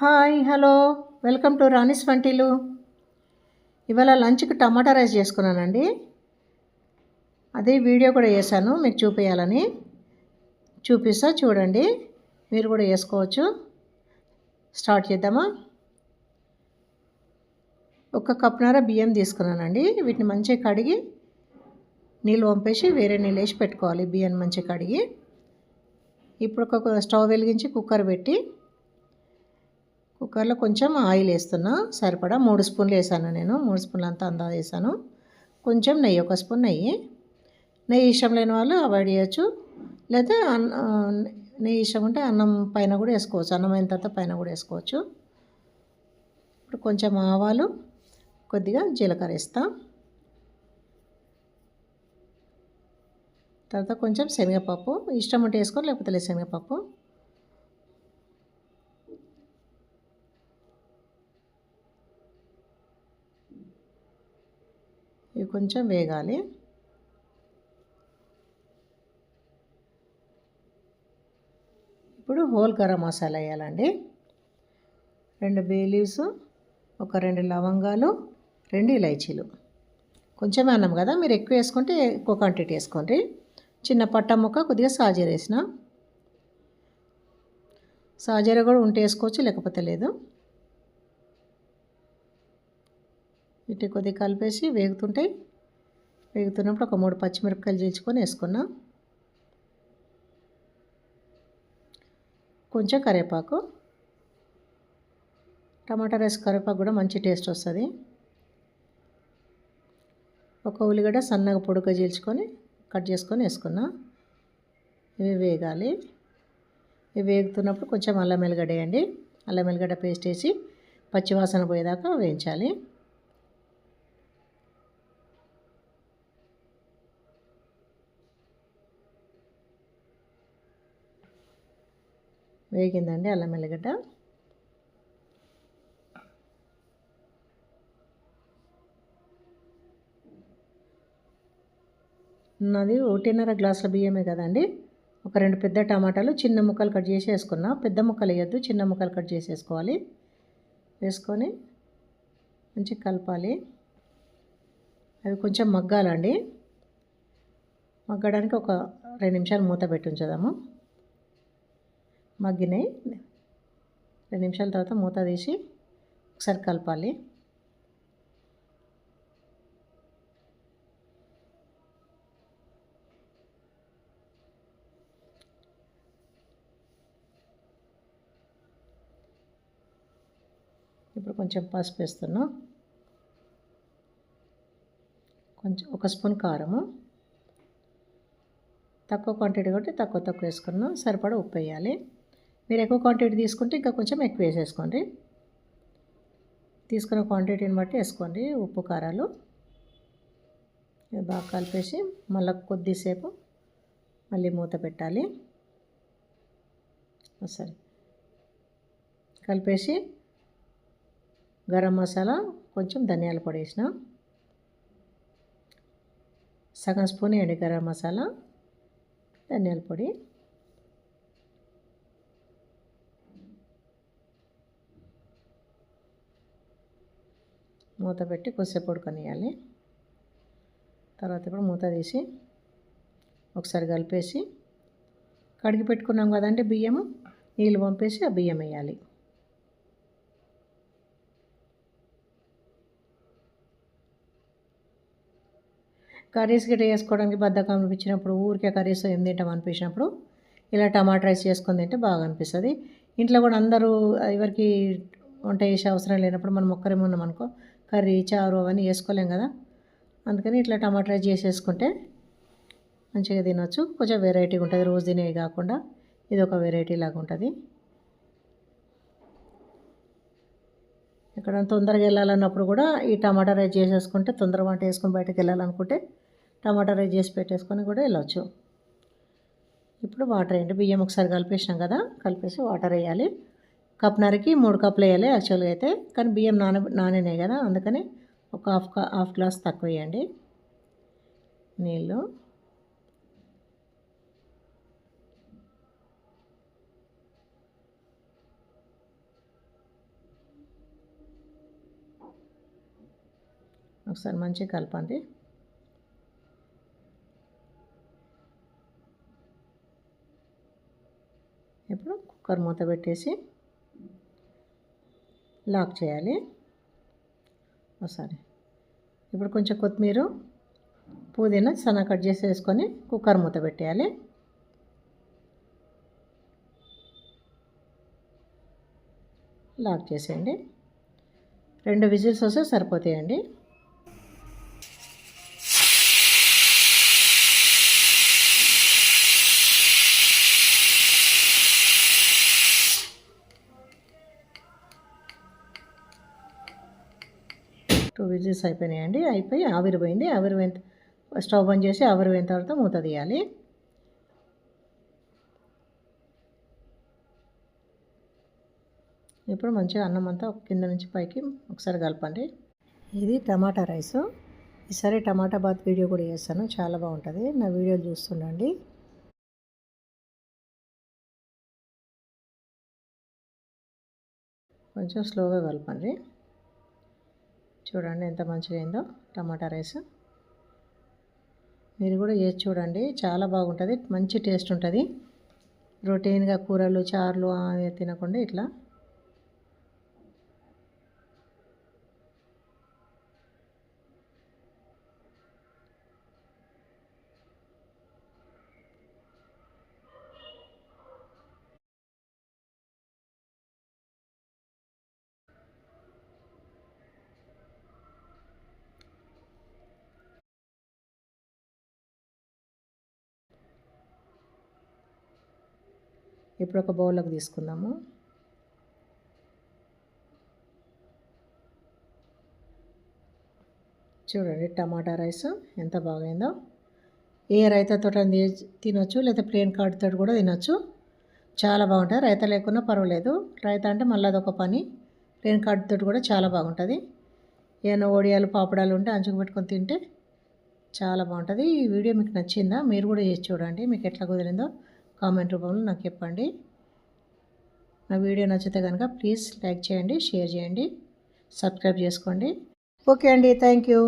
Hi hello. Welcome to Rani's వంటిలు. ఇవాళ లంచ్కి టమాటా rice చేసుకున్నానండి. అదే వీడియో కూడా చేశాను మీకు చూపించాలని చూపిస్తా చూడండి. మీరు కూడా వేసుకోవచ్చు స్టార్ట్ చేద్దామా? ఒక కప్నార బియ్యం తీసుకున్నానండి. వీటిని మంచిగా కడిగి నీళ్ళు వంపేసి వేరే నీళ్ళు వేసి పెట్టుకోవాలి బియ్యం మంచిగా కడిగి. ఇప్పుడు ఒక స్టవ్ వెలిగించి కుక్కర్ పెట్టి కుక్కర్లో కొంచెం ఆయిల్ వేస్తున్నా సరిపడా మూడు స్పూన్లు వేసాను నేను. మూడు స్పూన్లు అంతా అందా వేసాను. కొంచెం నెయ్యి ఒక స్పూన్ నెయ్యి. నెయ్యి ఇష్టం లేని వాళ్ళు అవాయిడ్ చేయొచ్చు. లేదా నెయ్యి ఇష్టం ఉంటే అన్నం పైన కూడా వేసుకోవచ్చు. అన్నం అయిన తర్వాత పైన కూడా వేసుకోవచ్చు. ఇప్పుడు కొంచెం ఆవాలు కొద్దిగా జీలకర్ర ఇస్తా తర్వాత కొంచెం శనగపప్పు. ఇష్టం ఉంటే వేసుకో లేకపోతే లేదు శనగపప్పు ఇవి కొంచెం వేగాలి. ఇప్పుడు హోల్ గరం మసాలా వేయాలండి. రెండు బే లీవ్స్ ఒక రెండు లవంగాలు రెండు ఇలైచీలు. కొంచెమే అన్నాం కదా మీరు ఎక్కువ వేసుకుంటే ఎక్కువ క్వాంటిటీ వేసుకోండి. చిన్న పట్ట ముక్క కొద్దిగా సాజీర వేసిన. సాజీర కూడా ఉంటే వేసుకోవచ్చు లేకపోతే లేదు. ఇటు కొద్దిగా కలిపేసి వేగుతుంటాయి వేగుతున్నప్పుడు ఒక మూడు పచ్చిమిరపకాయలు చీల్చుకొని వేసుకున్నా. కొంచెం కరివేపాకు. టమాటా రైస్ కరివేపాకు కూడా మంచి టేస్ట్ వస్తుంది. ఒక ఉల్లిగడ్డ సన్నగా పొడుగా చీల్చుకొని కట్ చేసుకొని వేసుకున్నా. ఇవి వేగాలి. ఇవి వేగుతున్నప్పుడు కొంచెం అల్లం వెల్లిగడ్డ వేయండి. అల్లం వెల్లగడ్డ పేస్ట్ వేసి పచ్చివాసన పోయేదాకా వేయించాలి. వేగిందండి అల్లం ఎల్లిగడ్డ. నాది ఒకటిన్నర గ్లాసుల బియ్యమే కదండి. ఒక రెండు పెద్ద టమాటాలు చిన్న ముక్కలు కట్ చేసి వేసుకున్నా. పెద్ద ముక్కలు వేయద్దు చిన్న ముక్కలు కట్ చేసి వేసుకోవాలి. వేసుకొని మంచిగా కలపాలి. అవి కొంచెం మగ్గాలండి. మగ్గడానికి ఒక రెండు నిమిషాలు మూత పెట్టి ఉంచుదాము. మగ్గినాయి. రెండు నిమిషాల తర్వాత మూత తీసి ఒకసారి కలపాలి. ఇప్పుడు కొంచెం పసుపు వేస్తున్నా. కొంచెం ఒక స్పూన్ కారము. తక్కువ క్వాంటిటీ కాబట్టి తక్కువ తక్కువ వేసుకున్నాం సరిపడా ఉప్పు వేయాలి. మీరు ఎక్కువ క్వాంటిటీ తీసుకుంటే ఇంకా కొంచెం ఎక్కువ వేసేసుకోండి. తీసుకున్న క్వాంటిటీని బట్టి వేసుకోండి ఉప్పు కారాలు. బాగా కలిపేసి మళ్ళీ కొద్దిసేపు మళ్ళీ మూత పెట్టాలి. సరే. కలిపేసి గరం మసాలా కొంచెం ధనియాల పొడి వేసిన. సగం స్పూన్ వేయండి గరం మసాలా ధనియాల పొడి. మూత పెట్టి కొద్దిసేపు ఉడకనియాలి తర్వాత ఇప్పుడు మూత తీసి ఒకసారి కలిపేసి కడిగి పెట్టుకున్నాం కదండి బియ్యము? నీళ్ళు పంపేసి ఆ బియ్యం వేయాలి. కర్రీస్ గిట్ట వేసుకోవడానికి బద్దకం అనిపించినప్పుడు ఊరికే కర్రీస్ ఏం తింటాం అనిపించినప్పుడు ఇలా టమాటా రైస్ చేసుకొని తింటే బాగా అనిపిస్తుంది. ఇంట్లో కూడా అందరూ ఎవరికి వంట చేసే అవసరం లేనప్పుడు మనం ఒక్కరేమో ఉన్నాం అనుకో కర్రీ చారు అవన్నీ వేసుకోలేం కదా? అందుకని ఇట్లా టమాటా రైస్ చేసేసుకుంటే మంచిగా తినొచ్చు. కొంచెం వెరైటీగా ఉంటుంది. రోజు తినేవి కాకుండా ఇది ఒక వెరైటీ లాగా ఉంటుంది. ఎక్కడ తొందరగా వెళ్ళాలన్నప్పుడు కూడా ఈ టమాటా రైస్ చేసేసుకుంటే తొందరగా వంట వేసుకొని బయటకు వెళ్ళాలనుకుంటే టమాటా రైస్ చేసి పెట్టేసుకొని కూడా వెళ్ళొచ్చు. ఇప్పుడు వాటర్ వేయండి. బియ్యం ఒకసారి కలిపేసినాం కదా? కలిపేసి వాటర్ వేయాలి. కప్నరకి మూడు కప్పులు వేయాలి యాక్చువల్గా అయితే. కానీ బియ్యం నాన నానే కదా అందుకని ఒక హాఫ్ హాఫ్ గ్లాస్ తక్కువ వేయండి. నీళ్ళు. ఒకసారి మంచిగా కలపండి. ఇప్పుడు కుక్కర్ మూత పెట్టేసి లాక్ చేయాలి. ఒకసారి ఇప్పుడు కొంచెం కొత్తిమీర పుదీనా సన్న కట్ చేసి వేసుకొని కుక్కర్ మూత పెట్టేయాలి. లాక్ చేసేయండి. రెండు విజిల్స్ వస్తే సరిపోతాయండి. టూ విజిల్స్ అయిపోయినాయండి అయిపోయి ఆవిరిపోయింది ఆవిరిపోయిన స్టవ్ బంద్ చేసి ఆవిరిపోయిన తర్వాత మూత తీయాలి. ఇప్పుడు మంచిగా అన్నం అంతా కింద నుంచి పైకి ఒకసారి కలపండి. ఇది టమాటా రైస్. ఈసారి టమాటా బాత్ వీడియో కూడా చేస్తాను. చాలా బాగుంటుంది. నా వీడియోలు చూస్తుండండి. కొంచెం స్లోగా కలపండి. చూడండి ఎంత మంచిగా అయిందో టమాటా రైస్. మీరు కూడా చేసి చూడండి. చాలా బాగుంటుంది. మంచి టేస్ట్ ఉంటుంది. రొటీన్గా కూరలు చారులు అవి తినకుండా ఇట్లా ఇప్పుడు ఒక బౌల్లోకి తీసుకుందాము. చూడండి టమాటా రైస్ ఎంత బాగైందో. ఏ రైతాతో తినొచ్చు లేదా ప్లేన్ కార్డ్తో కూడా తినొచ్చు. చాలా బాగుంటుంది. రైత లేకున్నా పర్వాలేదు. రైత అంటే మళ్ళీ అదొక పని. ప్లేన్ కార్డ్తో కూడా చాలా బాగుంటుంది. ఏమైనా ఓడియాలు పాపడాలు ఉంటే అంచుకు పెట్టుకొని తింటే చాలా బాగుంటుంది. ఈ వీడియో మీకు నచ్చిందా? మీరు కూడా చేసి చూడండి. మీకు ఎట్లా కుదిరిందో. కామెంట్ రూపంలో నాకు చెప్పండి. నా వీడియో నచ్చితే కనుక ప్లీజ్ లైక్ చేయండి షేర్ చేయండి సబ్స్క్రైబ్ చేసుకోండి. ఓకే అండి థ్యాంక్ యూ.